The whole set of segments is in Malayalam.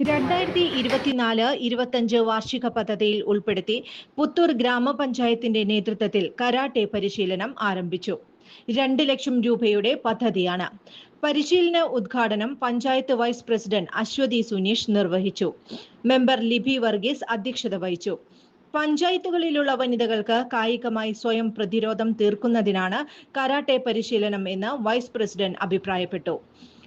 രണ്ടായിരത്തി ഇരുപത്തിനാല് ഇരുപത്തഞ്ച് വാർഷിക പദ്ധതിയിൽ ഉൾപ്പെടുത്തി പുത്തൂർ ഗ്രാമപഞ്ചായത്തിന്റെ നേതൃത്വത്തിൽ കരാട്ടെ പരിശീലനം ആരംഭിച്ചു. രണ്ട് ലക്ഷം രൂപയുടെ പദ്ധതിയാണ്. പരിശീലന ഉദ്ഘാടനം പഞ്ചായത്ത് വൈസ് പ്രസിഡന്റ് അശ്വതി സുനീഷ് നിർവഹിച്ചു. മെമ്പർ ലിബി വർഗീസ് അധ്യക്ഷത വഹിച്ചു. പഞ്ചായത്തുകളിലുള്ള വനിതകൾക്ക് കായികമായി സ്വയം പ്രതിരോധം തീർക്കുന്നതിനാണ് കരാട്ടെ പരിശീലനം എന്ന് വൈസ് പ്രസിഡന്റ് അഭിപ്രായപ്പെട്ടു.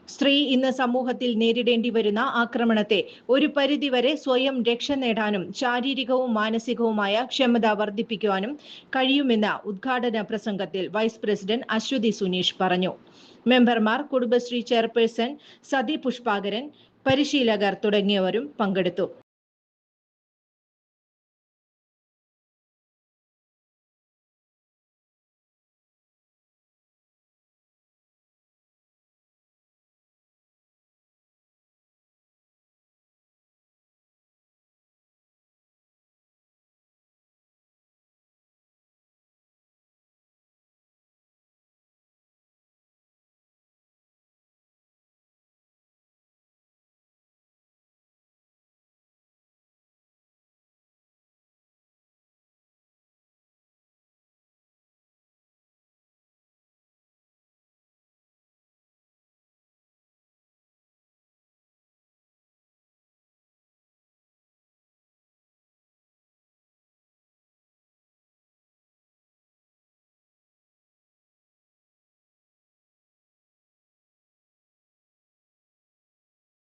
സ്ത്രീ ഇന്ന് സമൂഹത്തിൽ നേരിടേണ്ടി വരുന്ന ആക്രമണത്തെ ഒരു പരിധിവരെ സ്വയം രക്ഷ നേടാനും ശാരീരികവും മാനസികവുമായ ക്ഷമത വർദ്ധിപ്പിക്കുവാനും കഴിയുമെന്ന് ഉദ്ഘാടന പ്രസംഗത്തിൽ വൈസ് പ്രസിഡന്റ് അശ്വതി സുനീഷ് പറഞ്ഞു. മെമ്പർമാർ കുടുംബശ്രീ ചെയർപേഴ്സൺ സതി പുഷ്പാകരൻ പരിശീലകർ തുടങ്ങിയവരും പങ്കെടുത്തു.